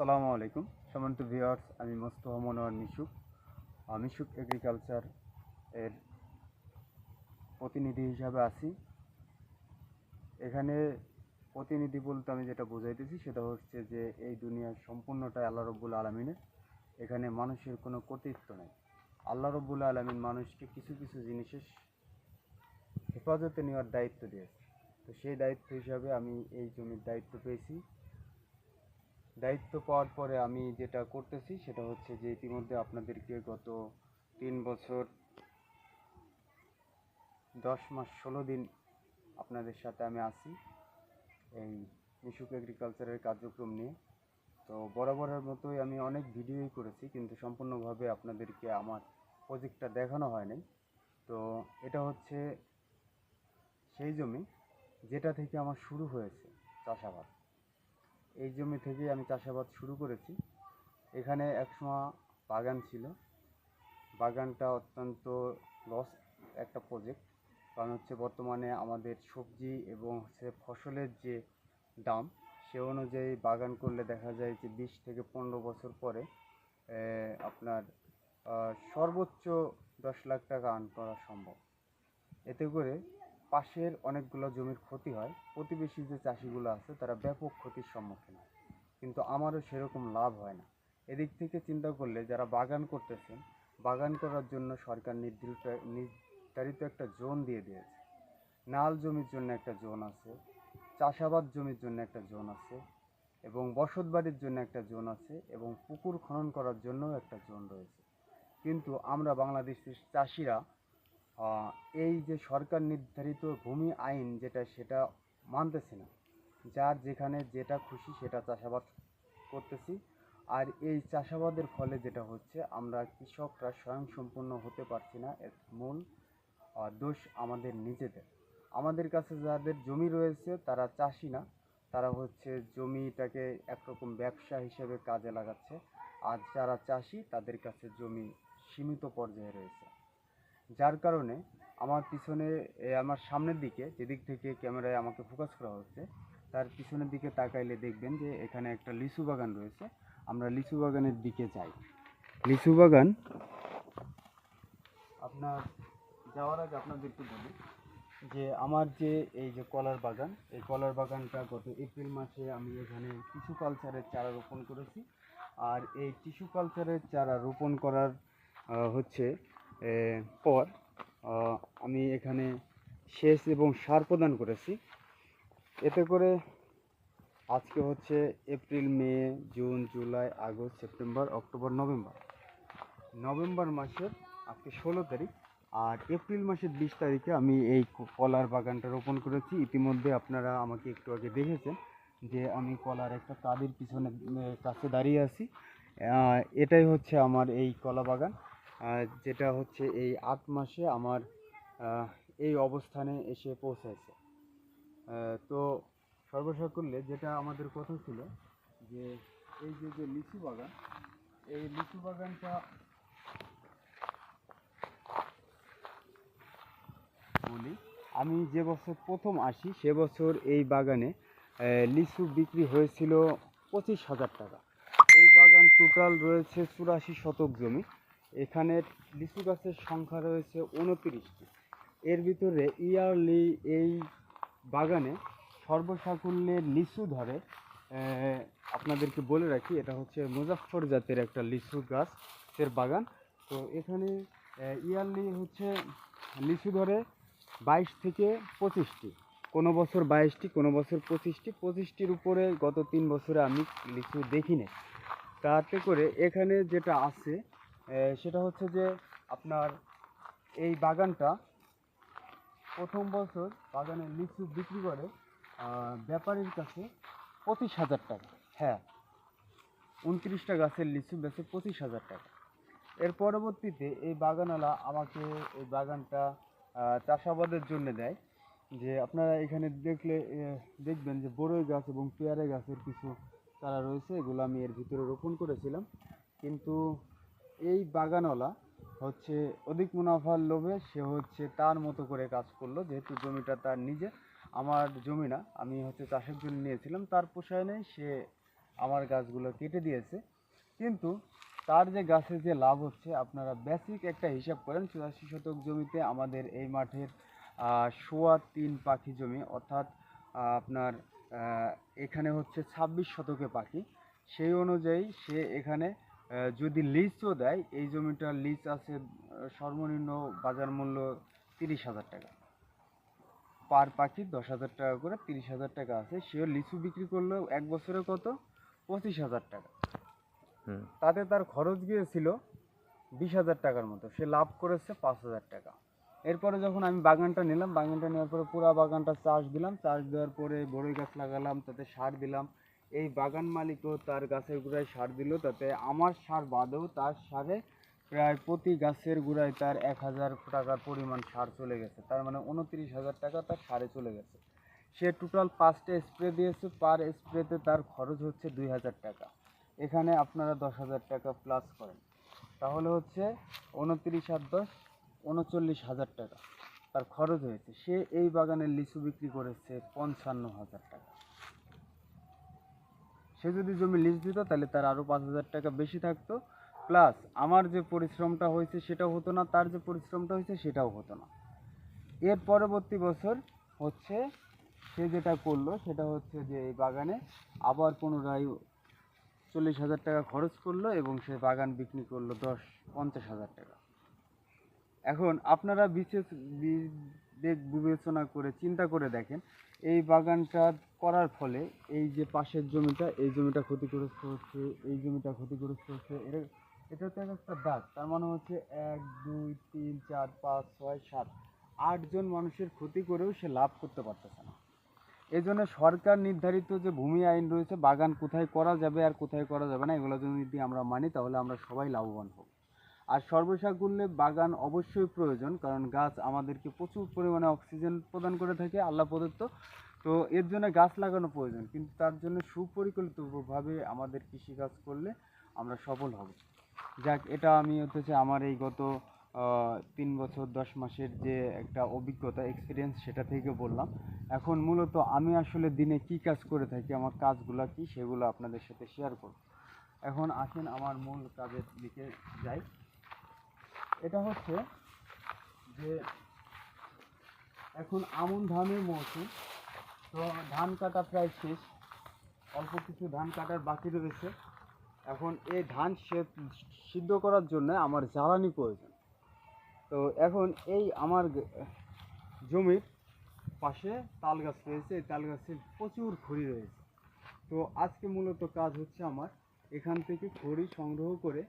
আসসালামু আলাইকুম। সম্মানিত ভিউয়ার্স আমি মোস্তফা মনোয়ার মিশুক মিশুক এগ্রিকালচার এর প্রতিনিধি হিসাবে আছি। এখানে প্রতিনিধি বলতে আমি যেটা বোঝাইতেছি, সেটা হচ্ছে যে এই দুনিয়ার সম্পূর্ণটাই আল্লাহ রব্বুল আলমিনের। এখানে মানুষের কোনো কর্তৃত্ব নেই। আল্লাহ রব্বুল আলমিন মানুষকে কিছু কিছু জিনিসের হেফাজতে নেওয়ার দায়িত্ব দিয়েছে। তো সেই দায়িত্ব হিসাবে আমি এই জমির দায়িত্ব পেয়েছি। দায়িত্ব পাওয়ার পরে আমি যেটা করতেছি সেটা হচ্ছে যে ইতিমধ্যে আপনাদেরকে গত তিন বছর দশ মাস ষোলো দিন আপনাদের সাথে আমি আছি এই মিশুক এগ্রিকালচারের কার্যক্রম নিয়ে। তো বরাবরের মতোই আমি অনেক ভিডিওই করেছি, কিন্তু সম্পূর্ণভাবে আপনাদেরকে আমার প্রজেক্টটা দেখানো হয়নি। তো এটা হচ্ছে সেই জমি যেটা থেকে আমার শুরু হয়েছে চাষাবাদ। এই জমি থেকেই আমি চাষাবাদ শুরু করেছি। এখানে একসময় বাগান ছিল। বাগানটা অত্যন্ত লস একটা প্রজেক্ট কারণ হচ্ছে বর্তমানে আমাদের সবজি এবং হচ্ছে ফসলের যে দাম, সে অনুযায়ী বাগান করলে দেখা যায় যে বিশ থেকে পনেরো বছর পরে আপনার সর্বোচ্চ দশ লাখ টাকা আর্ন করা সম্ভব। এতে করে পাশের অনেকগুলো জমির ক্ষতি হয়। প্রতিবেশী যে চাষিগুলো আছে, তারা ব্যাপক ক্ষতির সম্মুখীন হয়। কিন্তু আমারও সেরকম লাভ হয় না। এদিক থেকে চিন্তা করলে যারা বাগান করতেছেন, বাগান করার জন্য সরকার নির্ধারিত নির্ধারিত একটা জোন দিয়ে দিয়েছে। নাল জমির জন্য একটা জোন আছে, চাষাবাদ জমির জন্য একটা জোন আছে, এবং বসতবাড়ির জন্য একটা জোন আছে, এবং পুকুর খনন করার জন্যও একটা জোন রয়েছে। কিন্তু আমরা বাংলাদেশের চাষিরা এই যে সরকার নির্ধারিত ভূমি আইন যেটা, সেটা মানতেছি না। যার যেখানে যেটা খুশি সেটা চাষাবাদ করতেছি। আর এই চাষাবাদের ফলে যেটা হচ্ছে, আমরা কৃষকরা স্বয়ংসম্পূর্ণ হতে পারছি না, এর মূল দোষ আমাদের নিজেদের। আমাদের কাছে যাদের জমি রয়েছে, তারা চাষি না। তারা হচ্ছে জমিটাকে একরকম ব্যবসা হিসেবে কাজে লাগাচ্ছে। আর যারা চাষি, তাদের কাছে জমি সীমিত পর্যায়ে রয়েছে। যার কারণে আমার পিছনে আমার সামনের দিকে, যেদিক থেকে ক্যামেরায় আমাকে ফোকাস করা হচ্ছে, তার পিছনের দিকে তাকাইলে দেখবেন যে এখানে একটা লিচু বাগান রয়েছে। আমরা লিচু বাগানের দিকে যাই। লিচু বাগান আপনার, যাওয়ার আগে আপনাদের একটু বলি যে আমার যে এই যে কলার বাগান, এই কলার বাগানটা গত এপ্রিল মাসে আমি এখানে টিস্যু কালচারের চারা রোপণ করেছি। আর এই টিস্যু কালচারের চারা রোপণ করার হচ্ছে পর আমি এখানে সেচ এবং সার প্রদান করেছি। এতে করে আজকে হচ্ছে April, May, June, July, August, September, October, November. November মাসের আজকে ষোলো তারিখ, আর এপ্রিল মাসের বিশ তারিখে আমি এই কলার বাগানটা রোপণ করেছি। ইতিমধ্যে আপনারা আমাকে একটু আগে দেখেছেন যে আমি কলার একটা কাদের পিছনে কাছে দাঁড়িয়ে আছি। এটাই হচ্ছে আমার এই কলা বাগান। যেটা হচ্ছে এই আট মাসে আমার এই অবস্থানে এসে আহ, তো সর্বসাকুল্যে যেটা আমাদের কথা ছিল যে এই যে যে লিচু বাগান এই লিচু বাগানটা বলি আমি যে বছর প্রথম আসি সে বছর এই বাগানে লিচু বিক্রি হয়েছিল পঁচিশ হাজার টাকা। এই বাগান টোটাল রয়েছে চুরাশি শতক জমি। এখানে লিচু গাছের সংখ্যা রয়েছে উনত্রিশটি। এর ভিতরে ইয়ারলি এই বাগানে সর্বসাকুল্যে লিচু ধরে। আপনাদেরকে বলে রাখি, এটা হচ্ছে মুজাফর জাতের একটা লিচু গাছের বাগান। তো এখানে ইয়ারলি হচ্ছে লিচু ধরে বাইশ থেকে পঁচিশটি। কোনো বছর বাইশটি, কোনো বছর পঁচিশটি। পঁচিশটির উপরে গত তিন বছরে আমি লিচু দেখিনি। তাতে করে এখানে যেটা আছে সেটা হচ্ছে যে আপনার এই বাগানটা প্রথম বছর বাগানে লিচু বিক্রি করে ব্যাপারীর কাছে পঁচিশ হাজার টাকা। হ্যাঁ উনত্রিশটা গাছের লিচু বেচে পঁচিশ হাজার টাকা। এর পরবর্তীতে এই বাগানওয়ালা আমাকে এই বাগানটা চাষাবাদের জন্য দেয়। যে আপনারা এখানে দেখলে দেখবেন যে বড়ই গাছ এবং পেয়ারা গাছের কিছু চারা রয়েছে, এগুলো আমি এর ভিতরে রোপণ করেছিলাম। কিন্তু এই বাগানওয়ালা হচ্ছে অধিক মুনাফার লোভে সে হচ্ছে তার মতো করে কাজ করল, যেহেতু জমিটা তার নিজে, আমার জমি না, আমি হচ্ছে চাষের জন্য নিয়েছিলাম, তার পোষায় নেই সে আমার গাছগুলো কেটে দিয়েছে। কিন্তু তার যে গাছে যে লাভ হচ্ছে, আপনারা বেসিক একটা হিসাব করেন, চুরাশি শতক জমিতে আমাদের এই মাঠের সোয়া তিন পাখি জমি, অর্থাৎ আপনার এখানে হচ্ছে ছাব্বিশ শতকে পাখি। সেই অনুযায়ী সে এখানে যদি লিজও দেয় এই জমিটার লিজ আছে সর্বনিম্ন বাজার মূল্য তিরিশ হাজার টাকা। পার পাখি দশ হাজার টাকা করে তিরিশ হাজার টাকা আছে। সেও লিচু বিক্রি করলেও এক বছরে কত? পঁচিশ হাজার টাকা। তাতে তার খরচ গিয়েছিল বিশ হাজার টাকার মতো। সে লাভ করেছে পাঁচ হাজার টাকা। এরপরে যখন আমি বাগানটা নিলাম বাগানটা নেওয়ার পরে পুরো বাগানটা চাষ দিলাম। চাষ দেওয়ার পরে বড়ই গাছ লাগালাম তাতে সার দিলাম। এই বাগান মালিকও তার গাছের গোড়ায় সার দিল, তাতে আমার সার বাদেও তার সারে প্রায় প্রতি গাছের গোড়ায় তার এক হাজার টাকার পরিমাণ সার চলে গেছে। তার মানে উনত্রিশ হাজার টাকা তার সারে চলে গেছে। সে টোটাল পাঁচটা স্প্রে দিয়েছে, পার স্প্রেতে তার খরচ হচ্ছে দুই হাজার টাকা। এখানে আপনারা দশ হাজার টাকা প্লাস করেন। তাহলে হচ্ছে উনত্রিশ আর দশ, উনচল্লিশ হাজার টাকা তার খরচ হয়েছে। সে এই বাগানের লিচু বিক্রি করেছে পঞ্চান্ন হাজার টাকা। সে যদি জমি লিজ দিত, তাহলে তার আরও পাঁচ হাজার টাকা বেশি থাকতো। প্লাস আমার যে পরিশ্রমটা হয়েছে, সেটাও হতো না, তার যে পরিশ্রমটা হয়েছে, সেটাও হতো না। এর পরবর্তী বছর হচ্ছে, সে যেটা করল, সেটা হচ্ছে যে এই বাগানে আবার পুনরায় চল্লিশ হাজার টাকা খরচ করল এবং সে বাগান বিক্রি করল দশ, পঞ্চাশ হাজার টাকা। এখন আপনারা বিশেষ বিবেচনা করে, চিন্তা করে দেখেন এই বাগানটা করার ফলে এই যে পাশের জমিটা, এই জমিটা ক্ষতিগ্রস্ত হচ্ছে, এই জমিটা ক্ষতিগ্রস্ত হচ্ছে, এটা এটা তো এক একটা দাগ। তার মানে হচ্ছে এক, দুই, তিন, চার, পাঁচ, ছয়, সাত আটজন মানুষের ক্ষতি করেও সে লাভ করতে পারতেছে না। এই জন্য সরকার নির্ধারিত যে ভূমি আইন রয়েছে, বাগান কোথায় করা যাবে আর কোথায় করা যাবে না, এগুলো যদি আমরা মানি, তাহলে আমরা সবাই লাভবান হব। আর সর্বসাকুল্যে বাগান অবশ্যই প্রয়োজন, কারণ গাছ আমাদেরকে প্রচুর পরিমাণে অক্সিজেন প্রদান করে থাকে, আল্লাহ প্রদত্ত। তো এর জন্য গাছ লাগানো প্রয়োজন, কিন্তু তার জন্য সুপরিকল্পিতভাবে আমাদের কৃষিকাজ করলে আমরা সফল হব। যাক, এটা আমি হচ্ছে আমার এই গত তিন বছর, দশ মাসের যে একটা অভিজ্ঞতা এক্সপিরিয়েন্স সেটা থেকে বললাম। এখন মূলত আমি আসলে দিনে কি কাজ করে থাকি, আমার কাজগুলো কি, সেগুলো আপনাদের সাথে শেয়ার করব। এখন আসেন আমার মূল কাজের দিকে যাই। এটা হচ্ছে যে এখন আমন ধানের মৌসুম তো ধান কাটা প্রায় শেষ। অল্প কিছু ধান কাটার বাকি রয়েছে। এখন এই ধান সিদ্ধ করার জন্য আমার জ্বালানি প্রয়োজন। তো এখন এই আমার জমির পাশে তাল গাছ রয়েছে। এই তাল গাছের প্রচুর খড়ি রয়েছে। তো আজকে মূলত কাজ হচ্ছে আমার এখান থেকে খড়ি সংগ্রহ করে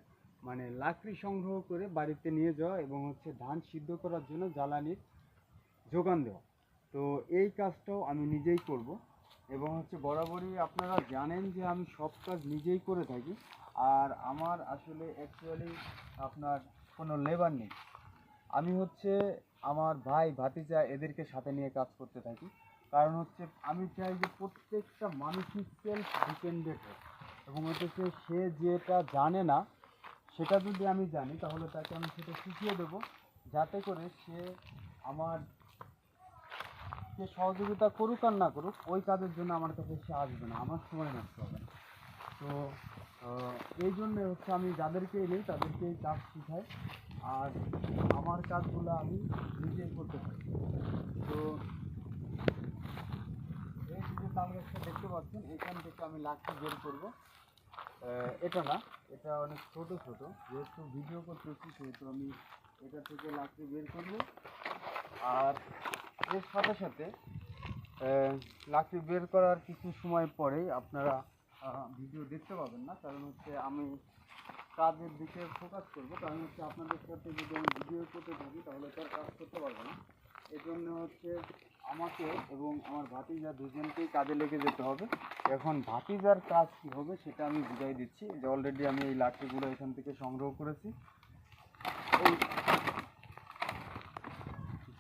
মানে লাকড়ি সংগ্রহ করে বাড়িতে নিয়ে যাওয়া এবং হচ্ছে ধান সিদ্ধ করার জন্য জ্বালানির যোগান দেওয়া। তো এই কাজটাও আমি নিজেই করব এবং হচ্ছে বরাবরই আপনারা জানেন যে আমি সব কাজ নিজেই করে থাকি আর আমার আসলে অ্যাকচুয়ালি আপনার কোনো লেবার নেই। আমি হচ্ছে আমার ভাই ভাতিজা এদেরকে সাথে নিয়ে কাজ করতে থাকি। কারণ হচ্ছে আমি চাই যে প্রত্যেকটা মানুষই সেলফ ডিপেন্ডেন্ট হোক এবং হচ্ছে সে যেটা জানে না সেটা যদি আমি জানি, তাহলে তাকে আমি সেটা শিখিয়ে দেবো। যাতে করে সে আমার সে সহযোগিতা করুক আর না করুক, ওই কাজের জন্য আমার কাছে সে আসবে না। আমার সময় নষ্ট হবে না। তো এই জন্য হচ্ছে আমি যাদেরকে নিই তাদেরকে কাজ শেখাই। আর আমার কাজগুলো আমি নিজেই করতে পারি। তো, এই যে তাল গাছটা দেখতে পাচ্ছেন, এখান থেকে আমি লাঠি বের করব। এটা না, এটা অনেক ছোট ছোট। যেহেতু ভিডিও করতেছি, সেহেতু আমি এটা থেকে লাঠি বের করব। আর এর সাথে সাথে লাঠি বের করার কিছু সময় পরেই আপনারা ভিডিও দেখতে পাবেন না। কারণ হচ্ছে আমি কাজের দিকে ফোকাস করব। কারণ হচ্ছে আপনাদের সাথে যদি আমি ভিডিও করতে থাকি, তাহলে তো আর কাজ করতে পারব না। এজন্য হচ্ছে আমাকে এবং আমার ভাতিজা দুজনকেই কাজে লেগে যেতে হবে। এখন ভাতিজার কাজ কী হবে সেটা আমি বুঝাই দিচ্ছি। যে অলরেডি আমি এই লাঠিগুলো এখান থেকে সংগ্রহ করেছি। এই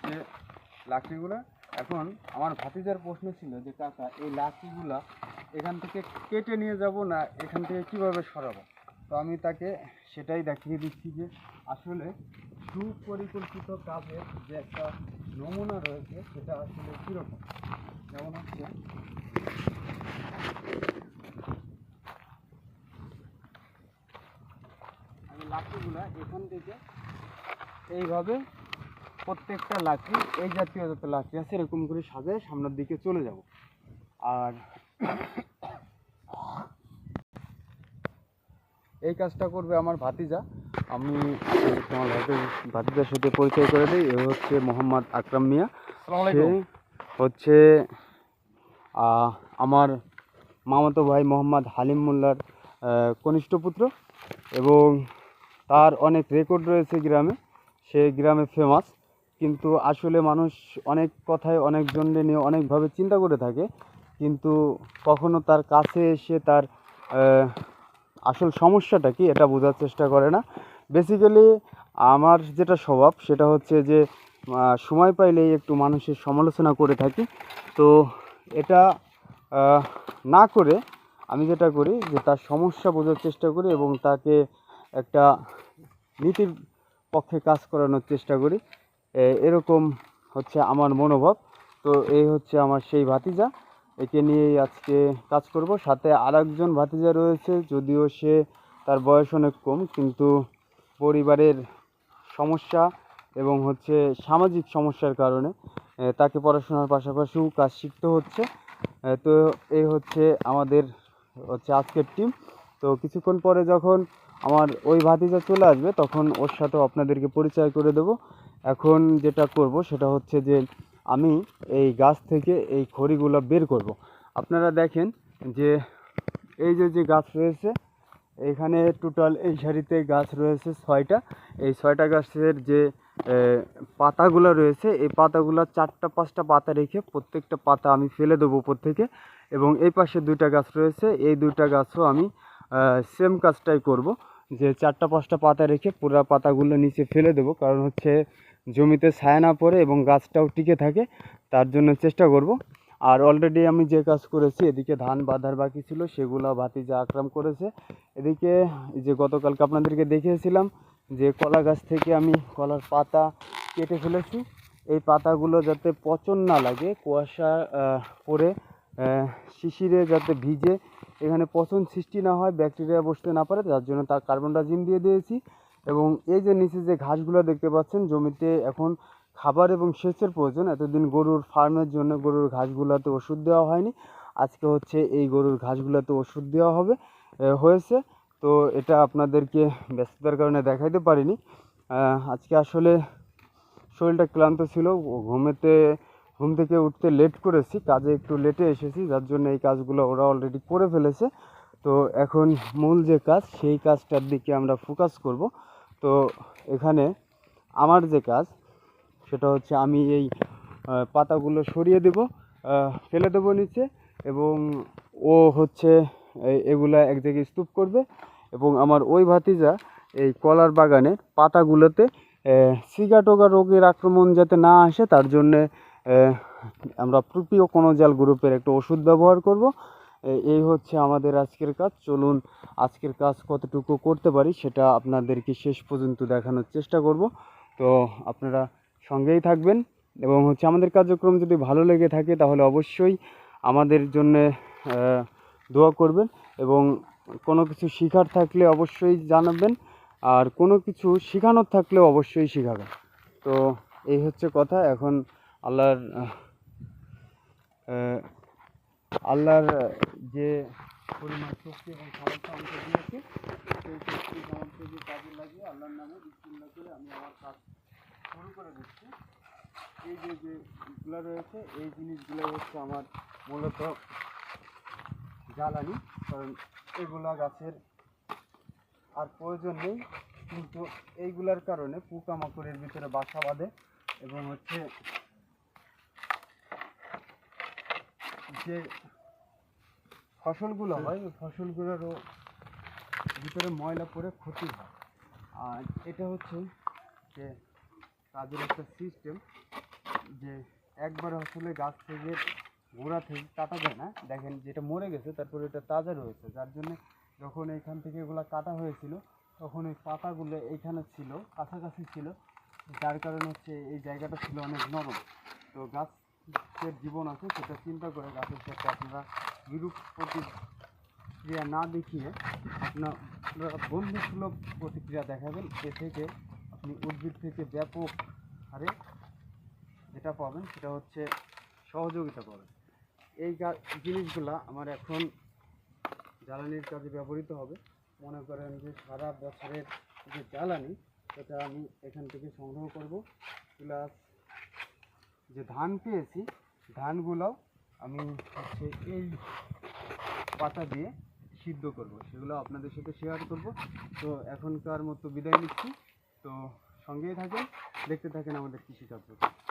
যে লাঠিগুলো, এখন আমার ভাতিজার প্রশ্ন ছিল যে, কাকা, এই লাঠিগুলো এখান থেকে কেটে নিয়ে যাব না এখান থেকে কীভাবে সরাবো? তো আমি তাকে সেটাই দেখিয়ে দিচ্ছি যে, আসলে সুপরিকল্পিত কাজের যে একটা নমুনা রয়েছে, সেটা আসলে কীরকম? যেমন হচ্ছে? লাঠিগুলো এখান থেকে এইভাবে প্রত্যেকটা লাঠি এই জাতীয় যত লাঠি আছে, এরকম করে সাজে সামনের দিকে চলে যাব। আর এই কাজটা করবে আমার ভাতিজা। আমি তোমার ভাতি- ভাতিজার সাথে পরিচয় করে দিই এ হচ্ছে মোহাম্মদ আকরাম মিয়া। সে হচ্ছে আমার মামাতো ভাই মোহাম্মদ হালিম মোল্লার কনিষ্ঠ পুত্র এবং তার অনেক রেকর্ড রয়েছে গ্রামে। সে গ্রামে ফেমাস কিন্তু আসলে মানুষ অনেক কথায় অনেক অনেকজনকে নিয়ে অনেকভাবে চিন্তা করে থাকে। কিন্তু কখনো তার কাছে এসে তার আসল সমস্যাটা কি এটা বোঝার চেষ্টা করে না। বেসিক্যালি আমার যেটা স্বভাব সেটা হচ্ছে যে সময় পাইলেই একটু মানুষের সমালোচনা করে থাকি। তো এটা না করে আমি যেটা করি যে তার সমস্যা বোঝার চেষ্টা করি এবং তাকে একটা নীতির পক্ষে কাজ করানোর চেষ্টা করি। এরকম হচ্ছে আমার মনোভাব। তো এই হচ্ছে আমার সেই ভাতিজা। একে নিয়েই আজকে কাজ করব। সাথে আরেকজন ভাতিজা রয়েছে, যদিও সে তার বয়স অনেক কম, কিন্তু পরিবারের সমস্যা এবং হচ্ছে সামাজিক সমস্যার কারণে তাকে পড়াশোনার পাশাপাশিও কাজ শিখতে হচ্ছে। তো এই হচ্ছে আমাদের হচ্ছে আজকের টিম তো কিছুক্ষণ পরে যখন আমার ওই ভাতিজা চলে আসবে, তখন ওর সাথেও আপনাদেরকে পরিচয় করে দেব। এখন যেটা করব, সেটা হচ্ছে যে আমি এই গাছ থেকে এই খড়িগুলো বের করব। আপনারা দেখেন যে এই যে যে গাছ রয়েছে, এখানে টোটাল এই সারিতে গাছ রয়েছে ছয়টা। এই ছয়টা গাছের যে পাতাগুলো রয়েছে, এই পাতাগুলো চারটা, পাঁচটা পাতা রেখে প্রত্যেকটা পাতা আমি ফেলে দেবো উপর থেকে এবং এই পাশে দুইটা গাছ রয়েছে। এই দুইটা গাছও আমি সেম কাজটাই করব যে চারটা, পাঁচটা পাতা রেখে পুরো পাতাগুলো নিচে ফেলে দেবো। কারণ হচ্ছে জমিতে ছায়া না পড়ে এবং গাছটাও টিকে থাকে, তার জন্য চেষ্টা করব। আর অলরেডি আমি যে কাজ করেছি, এদিকে ধান বাঁধার বাকি ছিল, সেগুলো ভাতিজা আক্রাম করেছে। এদিকে যে গতকালকে আপনাদেরকে দেখিয়েছিলাম যে কলা গাছ থেকে আমি কলার পাতা কেটে ফেলেছি। এই পাতাগুলো যাতে পচন না লাগে, কুয়াশা পরে শিশিরে যাতে ভিজে এখানে পচন সৃষ্টি না হয়, ব্যাকটেরিয়া বসতে না পারে, তার জন্য তার কার্বন ডাইজিম দিয়ে দিয়েছি। এবং এই যে নিচে যে ঘাসগুলো দেখতে পাচ্ছেন, জমিতে এখন খাবার এবং সেচের প্রয়োজন। এতদিন গরুর ফার্মের জন্য গরুর ঘাসগুলোতে ওষুধ দেওয়া হয়নি। আজকে হচ্ছে এই গরুর ঘাসগুলোতে ওষুধ দেওয়া হবে হয়েছে। তো এটা আপনাদেরকে ব্যস্ততার কারণে দেখাইতে পারিনি। আজকে আসলে শরীরটা ক্লান্ত ছিল। ঘুমেতে, ঘুম থেকে উঠতে লেট করেছি, কাজে একটু লেটে এসেছি, যার জন্য এই কাজগুলো ওরা অলরেডি করে ফেলেছে। তো এখন মূল যে কাজ, সেই কাজটার দিকে আমরা ফোকাস করব। তো এখানে আমার যে কাজ, সেটা হচ্ছে আমি এই পাতাগুলো সরিয়ে দেব ফেলে দেবো নিচে এবং ও হচ্ছে এগুলা এক জায়গায় স্তূপ করবে এবং আমার ওই ভাতিজা এই কলার বাগানের পাতাগুলোতে সিগাটোগা রোগের আক্রমণ যাতে না আসে, তার জন্যে আমরা প্রোপিও কোনোজাল গ্রুপের একটা ওষুধ ব্যবহার করব। এই হচ্ছে আমাদের আজকের কাজ। চলুন আজকের কাজ কতটুকু করতে পারি সেটা আপনাদেরকে শেষ পর্যন্ত দেখানোর চেষ্টা করব। তো আপনারা সঙ্গেই থাকবেন এবং হচ্ছে আমাদের কার্যক্রম যদি ভালো লেগে থাকে তাহলে অবশ্যই আমাদের জন্য দোয়া করবেন এবং কোনো কিছু শেখার থাকলে অবশ্যই জানাবেন আর কোনো কিছু শেখানোর থাকলে অবশ্যই শেখাবেন। তো এই হচ্ছে কথা। এখন আল্লাহর আল্লাহর যে পরিমাণ শক্তি এবং সামর্থ্য আমাকে দিয়েছে, সেই শক্তি সামর্থ্যকে কাজে লাগিয়ে আল্লাহর নামে বিসমিল্লাহ করে আমি আমার কাজ শুরু করে দিচ্ছি। এই যে যেগুলো রয়েছে, এই জিনিসগুলো হচ্ছে আমার মূলত জ্বালানি, কারণ এগুলা গাছের আর প্রয়োজন নেই, কিন্তু এইগুলার কারণে পোকামাকড়ের ভিতরে বাসা বাঁধে এবং হচ্ছে যে ফসলগুলো হয়, ওই ফসলগুলোরও ভিতরে ময়লা পরে ক্ষতি হয়। আর এটা হচ্ছে যে তাদের একটা সিস্টেম যে একবার আসলে গাছ থেকে গোড়া থেকে কাটা যায় না। দেখেন যেটা মরে গেছে, তারপরে এটা তাজা রয়েছে। যার জন্য যখন এখান থেকে এগুলো কাটা হয়েছিল, তখন এই পাতাগুলো এইখানে ছিল, কাছাকাছি ছিল। যার কারণে হচ্ছে এই জায়গাটা ছিল অনেক নরম। তো গাছের জীবন আছে, সেটা চিন্তা করে গাছের সাথে আপনারা বিরূপ প্রতি প্রতিক্রিয়া না দেখিয়ে আপনারা বন্ধুসুলভ প্রতিক্রিয়া দেখাবেন, এ থেকে আপনি উদ্ভিদ থেকে ব্যাপক হারে যেটা পাবেন, সেটা হচ্ছে সহযোগিতা পাবেন। এই জিনিসগুলা আমার এখন জ্বালানির কাজে ব্যবহৃত হবে। মনে করেন যে সারা বছরের যে জ্বালানি, সেটা আমি এখান থেকে সংগ্রহ করব। প্লাস যে ধান পেয়েছি ধানগুলো আমি হচ্ছে এই পাতা দিয়ে সিদ্ধ করব। সেগুলো আপনাদের সাথে শেয়ার করব। তো এখনকার মতো বিদায় নিচ্ছি। তো সঙ্গেই থাকেন, দেখতে থাকেন আমাদের কৃষি কৃষিকার্য